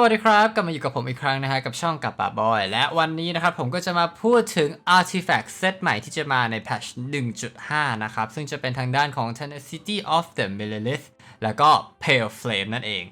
วัสดีครับ กลับมาอยู่กับผมอีกครั้งนะฮะกับช่องกับป่าบอย และวันนี้นะครับผมก็จะมาพูดถึง Artifact เซตใหม่ที่จะมาใน patch 1.5 นะครับ ซึ่งจะเป็นทางด้านของ Tenacity of the Millilith แล้วก็ Pale Flame นั่นเอง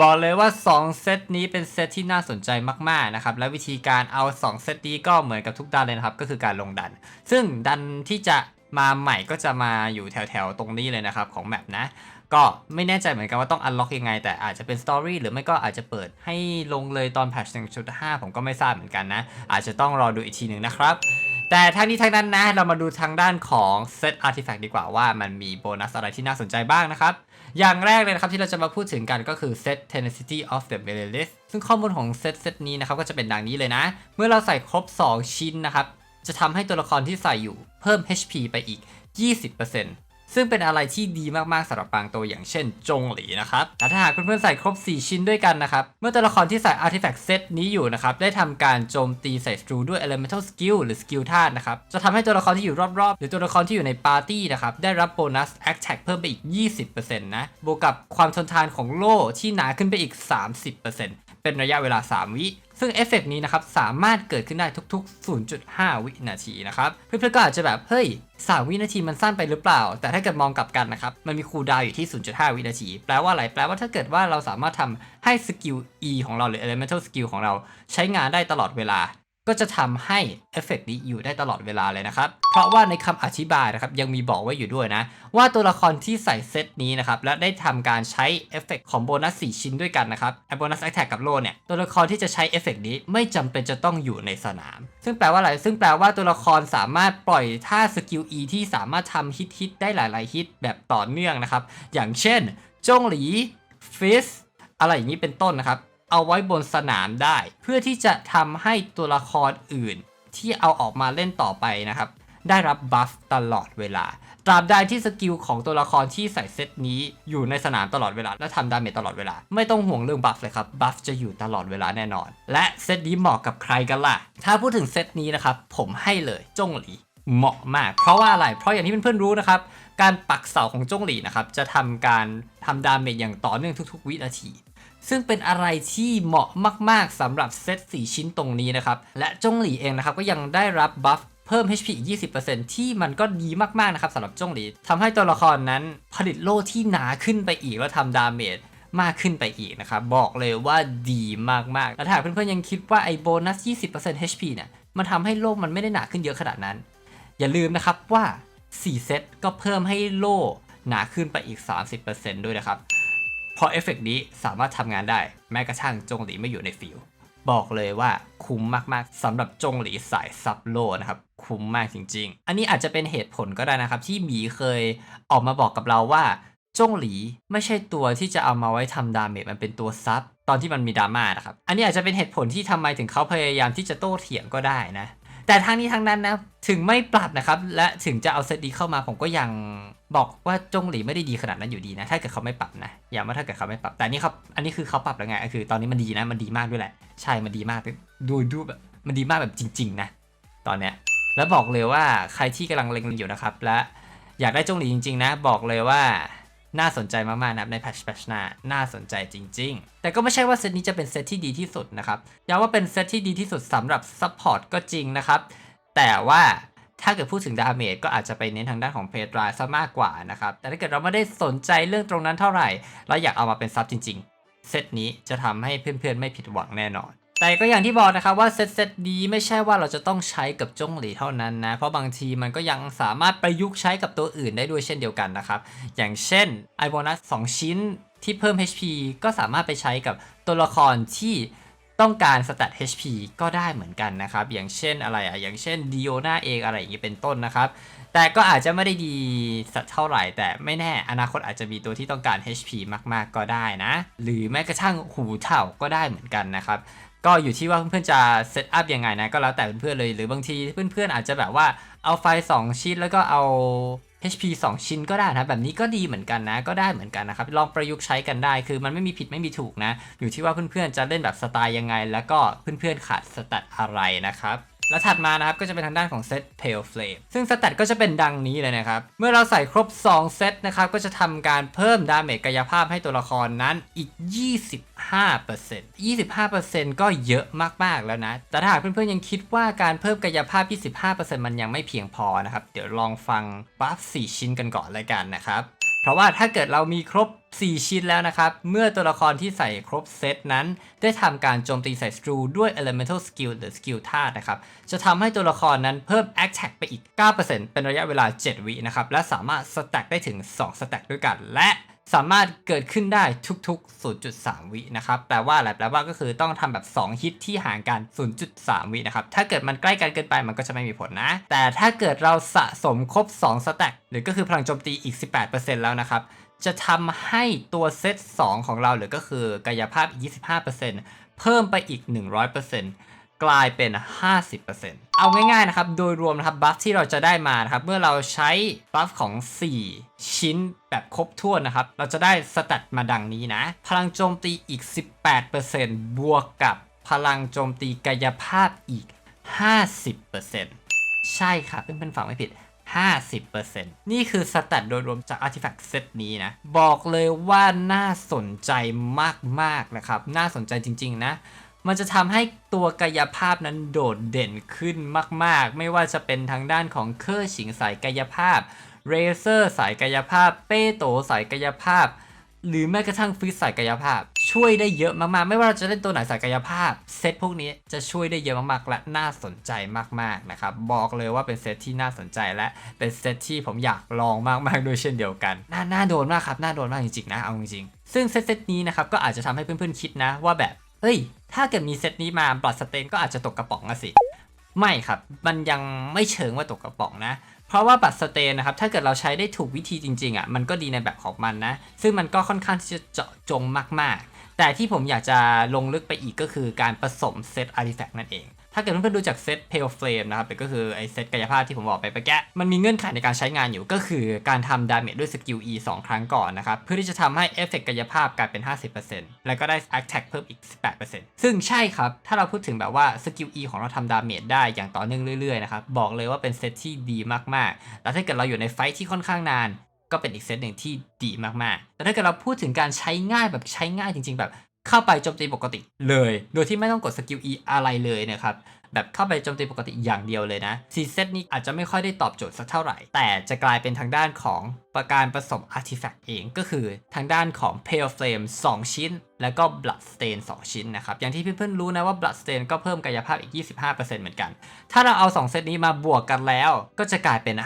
บอกเลยว่า 2 เซตนี้เป็นเซตที่น่าสนใจมาก ๆ นะครับ และวิธีการเอา 2 เซตนี้ก็เหมือนกับทุกดันเลยนะครับ ก็คือการลงดัน ซึ่งดันที่จะมาใหม่ก็จะมาอยู่แถว ๆ ตรงนี้เลยนะครับของแมปนะ ก็ไม่แน่ใจเหมือนกันว่าต้องอันล็อกยังไง แต่อาจจะเป็นสตอรี่หรือไม่ก็อาจจะเปิดให้ลงเลยตอนแพทช์1.5 ผมก็ไม่ทราบเหมือนกันนะ อาจจะต้องรอดูอีกทีหนึ่งนะครับ แต่ทั้งนี้ทั้งนั้นนะ เรามาดูทางด้านของเซตอาร์ติแฟกต์ดีกว่าว่ามันมีโบนัสอะไรที่น่าสนใจบ้างนะครับอย่างแรกเลยนะครับที่เราจะมาพูดถึงกันก็คือเซต Tenacity of the Millilith ซึ่งข้อมูลของเซตเซตนี้นะครับก็จะเป็นดังนี้เลยนะ เมื่อเราใส่ครบ 2 ชิ้นนะครับ จะทำให้ตัวละครที่ใส่อยู่เพิ่ม HP ไปอีก 20% ซึ่งเป็นอะไรที่ดีมากๆสำหรับบางตัวอย่างเช่นจงหลีนะครับและถ้าหากเพื่อนๆใส่ครบ 4 ชิ้นด้วยกันนะครับ เมื่อตัวละครที่ใส่ Artifact เซตนี้อยู่นะครับ ได้ทำการโจมตีใส่สตรูด้วย Elemental Skill หรือ Skill ธาตุนะครับ จะทำให้ตัวละครที่อยู่รอบๆ หรือตัวละครที่อยู่ในปาร์ตี้นะครับ ได้รับโบนัส Attack เพิ่มไปอีก 20%นะบวกกับความทนทานของโล่ที่หนาขึ้นไปอีก 30%เป็นระยะเวลา 3 วิ ซึ่งเอฟเฟกต์นี้นะครับสามารถเกิดขึ้นได้ทุกๆ 0.5 วินาทีนะครับ เพื่อนๆก็อาจจะแบบเฮ้ย3วินาทีมันสั้นไปหรือเปล่า แต่ถ้าเกิดมองกลับกันนะครับ มันมีคูลดาวอยู่ที่ 0.5 วินาที แปลว่าอะไร แปลว่าถ้าเกิดว่าเราสามารถทำให้สกิล E ของเราหรือ Elemental Skill ของเราใช้งานได้ตลอดเวลา ก็จะทำให้เอฟเฟกต์นี้อยู่ได้ตลอดเวลาเลยนะครับ เพราะว่าในคำอธิบายนะครับยังมีบอกไว้อยู่ด้วยนะ ว่าตัวละครที่ใส่เซตนี้นะครับและได้ทำการใช้เอฟเฟกต์ของโบนัส 4 ชิ้นด้วยกันนะครับไอโบนัสแอคแท็กกับโลเนี่ยตัวละครที่จะใช้เอฟเฟกต์นี้ไม่จำเป็นจะต้องอยู่ในสนาม ซึ่งแปลว่าอะไร ซึ่งแปลว่าตัวละครสามารถปล่อยท่าสกิล E ที่สามารถทำฮิตฮิตได้หลาย ๆ ฮิตแบบต่อเนื่องนะครับอย่างเช่นจงหลีฟิสอะไรอย่างนี้เป็นต้นนะครับ เอาไว้บนสนามได้ เพื่อที่จะทำให้ตัวละครอื่น ที่เอาออกมาเล่นต่อไปนะครับ ได้รับบัฟตลอดเวลา ตราบใดที่สกิลของตัวละครที่ใส่เซตนี้อยู่ในสนามตลอดเวลา และทำดาเมจตลอดเวลา ไม่ต้องห่วงเรื่องบัฟเลยครับบัฟจะอยู่ตลอดเวลาแน่นอน และเซตนี้เหมาะกับใครกันล่ะ ถ้าพูดถึงเซตนี้นะครับผมให้เลยจงหลีเหมาะมาก เพราะว่าอะไร เพราะอย่างที่เพื่อนๆรู้นะครับ การปักเสาของจงหลีนะครับ จะทำการทำดาเมจอย่างต่อเนื่องทุกๆ วินาที ซึ่งเป็นอะไรที่เหมาะมาก ๆสำหรับเซต4ชิ้นตรงนี้นะครับ และจงหลีเองนะครับก็ยังได้รับบัฟเพิ่ม HP อีก 20%ที่มันก็ดีมาก ๆ นะครับสำหรับจงหลีทำให้ตัวละครนั้นผลิตโล่ที่หนาขึ้นไปอีก แล้วทำดาเมจมากขึ้นไปอีกนะครับ บอกเลยว่าดีมาก ๆ แล้วถ้าเพื่อน ๆ ยังคิดว่าไอ้โบนัส 20% HP เนี่ยมันทำให้โล่มันไม่ได้หนาขึ้นเยอะขนาดนั้น อย่าลืมนะครับว่า 4 เซตก็เพิ่มให้โล่หนาขึ้นไปอีก 30%ด้วยนะครับ เพราะเอฟเฟกต์นี้สามารถทำงานได้แม้กระทั่งจงหลีไม่อยู่ในฟิลบอกเลยว่าคุ้มมากๆสำหรับจงหลีสายซับโลนะครับ คุ้มมากจริง ๆ อันนี้อาจจะเป็นเหตุผลก็ได้นะครับ ที่หมีเคยออกมาบอกกับเราว่าจงหลีไม่ใช่ตัวที่จะเอามาไว้ทำดาเมจมันเป็นตัวซับตอนที่มันมีดราม่านะครับ อันนี้อาจจะเป็นเหตุผลที่ทำไมถึงเขาพยายามที่จะโต้เถียงก็ได้นะ แต่ทางนี้ทางนั้นนะ ถึงไม่ปรับนะครับ และถึงจะเอาเซตดีเข้ามาผมก็ยังบอกว่าจงหลีไม่ได้ดีขนาดนั้นอยู่ดีนะ ถ้าเกิดเขาไม่ปรับนะอย่าว่าถ้าเกิดเขาไม่ปรับแต่นนี้เขาอันนี้คือเขาปรับแล้วไงคือ ตอนนี้มันดีนะ มันดีมากด้วยแหละ ใช่มันดีมากดูดูแบบมันดีมากแบบจริง ๆ นะ ตอนเนี้ยแล้วบอกเลยว่าใครที่กำลังเล็งอยู่นะครับ และอยากได้จงหลีจริง ๆ นะ บอกเลยว่าน่าสนใจมากๆนะครับในแพชแพชหน้าน่าสนใจจริง ๆ แต่ก็ไม่ใช่ว่าเซตนี้จะเป็นเซตที่ดีที่สุดนะครับย้ำว่าเป็นเซตที่ดีที่สุดสำหรับซัพพอร์ตก็จริงนะครับ แต่ว่าถ้าเกิดพูดถึงดาเมจก็อาจจะไปเน้นทางด้านของเพดราซะมากกว่านะครับ แต่ถ้าเกิดเราไม่ได้สนใจเรื่องตรงนั้นเท่าไหร่ เราอยากเอามาเป็นซับจริง ๆ เซตนี้จะทำให้เพื่อนๆ ไม่ผิดหวังแน่นอน แต่ก็อย่างที่บอกนะครับว่าเซตเซตนี้ไม่ใช่ว่าเราจะต้องใช้กับจงหลีเท่านั้นนะ เพราะบางทีมันก็ยังสามารถประยุกต์ใช้กับตัวอื่นได้ด้วยเช่นเดียวกันนะครับ อย่างเช่นไอโบนัส2ชิ้นที่เพิ่ม HP ก็สามารถไปใช้กับตัวละครที่ ต้องการสแตท HP ก็ได้เหมือนกันนะครับ อย่างเช่นอะไรอะ อย่างเช่นดิโอนาเองอะไรอย่างนี้เป็นต้นนะครับ แต่ก็อาจจะไม่ได้ดีสักเท่าไหร่ แต่ไม่แน่อนาคตอาจจะมีตัวที่ต้องการ HP มากๆก็ได้นะ หรือแม้กระทั่งหูเถ่าก็ได้เหมือนกันนะครับ ก็อยู่ที่ว่าเพื่อนๆจะเซตอัพยังไงนะ ก็แล้วแต่เพื่อนๆเลย หรือบางทีเพื่อนๆอาจจะแบบว่าเอาไฟ 2 ชิ้นแล้วก็เอา HP 2 ชิ้นก็ได้นะแบบนี้ก็ดีเหมือนกันนะก็ได้เหมือนกันนะครับลองประยุกต์ใช้กันได้ คือมันไม่มีผิดไม่มีถูกนะ อยู่ที่ว่าเพื่อนๆจะเล่นแบบสไตล์ยังไง แล้วก็เพื่อนๆขาดสแตทอะไรนะครับแล้วถัดมานะครับก็จะเป็นทางด้านของเซต Pale Flame ซึ่งสแตทก็จะเป็นดังนี้เลยนะครับ เมื่อเราใส่ครบ 2 เซตนะครับ ก็จะทำการเพิ่มดาเมจกายภาพให้ตัวละครนั้นอีก 25% 25%ก็เยอะมากๆแล้วนะ แต่ถ้าหากเพื่อนๆยังคิดว่าการเพิ่มกายภาพ 25%มันยังไม่เพียงพอนะครับ เดี๋ยวลองฟังบัฟ 4 ชิ้นกันก่อนเลยกันนะครับ เพราะว่าถ้าเกิดเรามีครบ 4 ชิ้นแล้วนะครับ เมื่อตัวละครที่ใส่ครบเซตนั้น ได้ทำการโจมตีใส่สตรูด้วย elemental skill หรือ skill ธาตุนะครับ จะทำให้ตัวละครนั้นเพิ่ม attack ไปอีก 9%เป็นระยะเวลา 7 วินะครับ และสามารถ stack ได้ถึง 2 stack ด้วยกัน และ สามารถเกิดขึ้นได้ทุกๆ 0.3 วินะครับ แปลว่าอะไร แปลว่าก็คือต้องทำแบบ 2 ฮิตที่ห่างกัน 0.3 วินะครับ ถ้าเกิดมันใกล้กันเกินไปมันก็จะไม่มีผลนะ แต่ถ้าเกิดเราสะสมครบ2 stack หรือก็คือพลังโจมตีอีก 18%แล้วนะครับ จะทำให้ตัวเซต 2 ของเราหรือก็คือกายภาพอีก25%เพิ่มไปอีก 100% กลายเป็น 50%เอาง่ายๆนะครับ โดยรวมนะครับบัฟที่เราจะได้มานะครับ เมื่อเราใช้บัฟของ 4 ชิ้นแบบครบถ้วนนะครับ เราจะได้สแตทมาดังนี้นะ พลังโจมตีอีก 18%บวกกับพลังโจมตีกายภาพอีก 50%ใช่ครับเพื่อนๆฟังไม่ผิด 50%นี่คือสแตทโดยรวมจาก Artifact เซตนี้นะ บอกเลยว่าน่าสนใจมากๆนะครับ น่าสนใจจริงๆนะ มันจะทำให้ตัวกายภาพนั้นโดดเด่นขึ้นมาก ๆ ไม่ว่าจะเป็นทางด้านของเคอร์ฉิงสายกายภาพ เรเซอร์สายกายภาพ เป้โตสายกายภาพ หรือแม้กระทั่งฟิสสายกายภาพ ช่วยได้เยอะมาก ๆ ไม่ว่าเราจะเล่นตัวไหนสายกายภาพ เซตพวกนี้จะช่วยได้เยอะมาก ๆ และน่าสนใจมาก ๆ นะครับ บอกเลยว่าเป็นเซตที่น่าสนใจและเป็นเซตที่ผมอยากลองมากๆด้วยเช่นเดียวกัน น่าน่าโดนมากครับ น่าโดนมากจริง ๆ นะ เอาจริงๆ ซึ่งเซตเซตนี้นะครับก็อาจจะทำให้เพื่อน ๆ คิดนะว่าแบบ เอ้ย ถ้าเกิดมีเซตนี้มาบลัดสเตนก็อาจจะตกกระป๋องอะสิ ไม่ครับ มันยังไม่เชิงว่าตกกระป๋องนะ เพราะว่าบัตรสเตนนะครับ ถ้าเกิดเราใช้ได้ถูกวิธีจริงๆอะ มันก็ดีในแบบของมันนะ ซึ่งมันก็ค่อนข้างที่จะเจาะจงมากๆ แต่ที่ผมอยากจะลงลึกไปอีกก็คือการผสมเซตอาร์ติแฟกต์นั่นเอง ถ้าเกิดเพื่อนๆดูจากเซต Pale Flame นะครับก็คือไอเซตกายภาพที่ผมบอกไปเมื่อกี้มันมีเงื่อนไขในการใช้งานอยู่ก็คือการทำดาเมจด้วยสกิล E 2 ครั้งก่อนนะครับเพื่อที่จะทำให้เอฟเฟกต์กายภาพกลายเป็น 50%แล้วก็ได้ Attack เพิ่มอีก 18%ซึ่งใช่ครับ ถ้าเราพูดถึงแบบว่าสกิล E ของเราทำดาเมจได้อย่างต่อเนื่องเรื่อยๆนะครับบอกเลยว่าเป็นเซตที่ดีมากๆ แล้วถ้าเกิดเราอยู่ในไฟท์ที่ค่อนข้างนานก็เป็นอีกเซตหนึ่งที่ดีมากๆ แต่ถ้าเกิดเราพูดถึงการใช้ง่ายแบบใช้ง่ายจริง ๆ แบบ เข้าไปโจมตีปกติเลย โดยที่ไม่ต้องกดสกิล E อะไรเลยนะครับ แบบเข้าไปโจมตีปกติอย่างเดียวเลยนะซีเซตนี้อาจจะไม่ค่อยได้ตอบโจทย์สักเท่าไหร่ แต่จะกลายเป็นทางด้านของประการผสมอาร์ติแฟกต์เองก็คือทางด้านของ Pale Flame 2 ชิ้น แล้วก็ Blood Stain 2 ชิ้นนะครับ อย่างที่เพื่อนๆรู้นะว่า Blood Stain ก็เพิ่มกายภาพอีก 25%เหมือนกัน ถ้าเราเอา 2 เซตนี้มาบวกกันแล้ว ก็จะกลายเป็น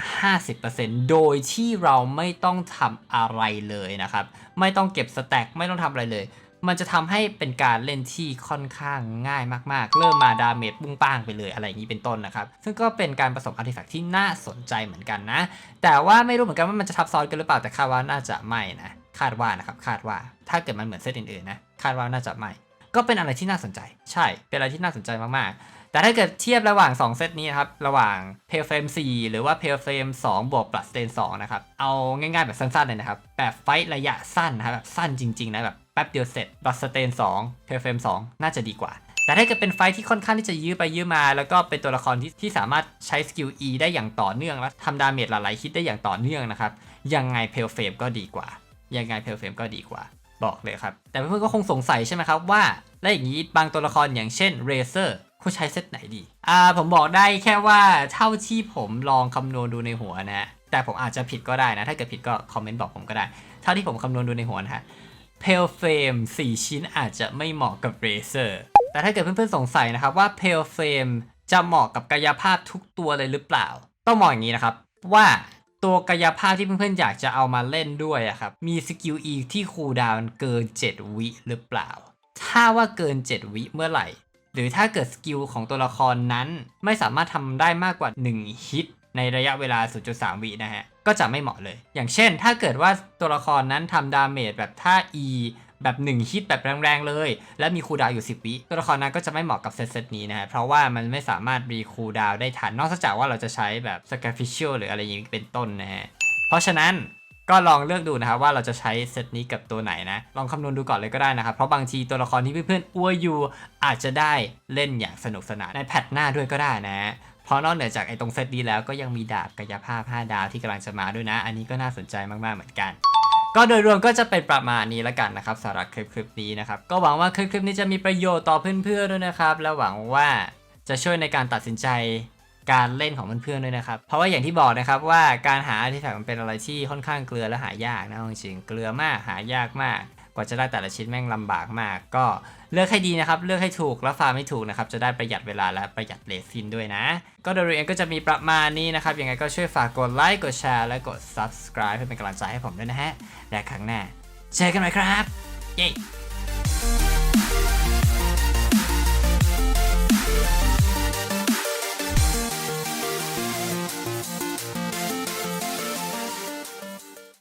50%โดยที่เราไม่ต้องทำอะไรเลยนะครับ ไม่ต้องเก็บสแต็กไม่ต้องทำอะไรเลย มันจะทำให้เป็นการเล่นที่ค่อนข้างง่ายมากๆ เริ่มมาดาเมจปุ้งป้างไปเลยอะไรอย่างนี้เป็นต้นนะครับ ซึ่งก็เป็นการผสมอาร์ติแฟกต์ที่น่าสนใจเหมือนกันนะ แต่ว่าไม่รู้เหมือนกันว่ามันจะทับซ้อนกันหรือเปล่าแต่คาดว่าน่าจะไม่นะคาดว่านะครับคาดว่าถ้าเกิดมันเหมือนเซตอื่นๆนะคาดว่าน่าจะไม่ก็เป็นอะไรที่น่าสนใจ ใช่ เป็นอะไรที่น่าสนใจมากๆ แต่ถ้าเกิดเทียบระหว่าง 2 เซตนี้นะครับ ระหว่าง Pale Flame 4 หรือว่า Pale Flame 2 บวก Blood Stain 2 นะครับ เอาง่ายๆแบบสั้นๆเลยนะครับ แบบไฟท์ระยะสั้นนะครับแบบสั้นจริงๆนะแบบ แป๊บเดียวเสร็จ Blood Stain 2 Pale Flame 2น่าจะดีกว่า แต่ถ้าเกิดเป็นไฟที่ค่อนข้างที่จะยื้อไปยื้อมา แล้วก็เป็นตัวละครที่ที่สามารถใช้สกิล E ได้อย่างต่อเนื่องและทำดาเมจหลายๆฮิตได้อย่างต่อเนื่องนะครับยังไง Pale Flame ก็ดีกว่า ยังไง Pale Flame ก็ดีกว่า บอกเลยครับ แต่เพื่อนๆก็คงสงสัยใช่ไหมครับว่าแล้วอย่างนี้บางตัวละครอย่างเช่น Razer คุณใช้เซตไหนดี อ่า ผมบอกได้แค่ว่าเท่าที่ผมลองคำนวณดูในหัวนะฮะ แต่ผมอาจจะผิดก็ได้นะ ถ้าเกิดผิดก็คอมเมนต์บอกผมก็ได้ เท่าที่ผมคำนวณดูในหัวนะฮะ Pale Flame 4 ชิ้นอาจจะไม่เหมาะกับ Razer แต่ถ้าเกิดเพื่อนๆสงสัยนะครับว่า Pale Flame จะเหมาะกับกายภาพทุกตัวเลยหรือเปล่า ต้องมองอย่างนี้นะครับ ว่าตัวกายภาพที่เพื่อนๆอยากจะเอามาเล่นด้วยอะครับมีสกิล E ที่คูลดาวน์เกิน 7 วิหรือเปล่า ถ้าว่าเกิน 7 วิเมื่อไหร่ หรือถ้าเกิดสกิลของตัวละครนั้น ไม่สามารถทำได้มากกว่า 1 ฮิต ในระยะเวลา 0.3 วินะฮะ ก็จะไม่เหมาะเลย อย่างเช่น ถ้าเกิดว่าตัวละครนั้นทำดาเมจแบบท่า E แบบ 1 ฮิตแบบแรงๆเลย และมีคูดาวอยู่ 10 วิตัวละครนั้นก็จะไม่เหมาะกับเซตเซตนี้นะฮะ เพราะว่ามันไม่สามารถรีคูดาวได้ทัน นอกจากว่าเราจะใช้แบบ sacrificial หรืออะไรอย่างนี้เป็นต้นนะฮะ เพราะฉะนั้นก็ลองเลือกดูนะครับว่าเราจะใช้เซตนี้กับตัวไหนนะ ลองคำนวณดูก่อนเลยก็ได้นะครับ เพราะบางทีตัวละครที่เพื่อนๆอ้วอยู่อาจจะได้เล่นอย่างสนุกสนานในแพทหน้าด้วยก็ได้นะ พราะนอกเหนือจากไอ้ตรงเซตนี้แล้วก็ยังมีดาบกายภาพ 5 ดาวที่กำลังจะมาด้วยนะ อันนี้ก็น่าสนใจมากๆเหมือนกันก็โดยรวมก็จะเป็นประมาณนี้แล้วกันนะครับสำหรับคลิปคลิปนี้นะครับ ก็หวังว่าคลิปคลิปนี้จะมีประโยชน์ต่อเพื่อนๆด้วยนะครับ และหวังว่าจะช่วยในการตัดสินใจการเล่นของเพื่อนๆด้วยนะครับ เพราะว่าอย่างที่บอกนะครับว่าการหาอาร์ติแฟกต์มันเป็นอะไรที่ค่อนข้างเกลือและหายากนะจริงๆเกลือมากหายากมาก ว่าจะได้แต่ละชิ้นแม่งลำบากมาก ก็เลือกให้ดีนะครับ เลือกให้ถูกแล้วฟาร์มให้ถูกนะครับ จะได้ประหยัดเวลาและประหยัดเลซินด้วยนะ ก็โดยรวมเองก็จะมีประมาณนี้นะครับ ยังไงก็ช่วยฝากกดไลค์กดแชร์และกด subscribe เพื่อเป็นกำลังใจให้ผมด้วยนะฮะ และครั้งหน้าเจอกันใหม่ครับ เย้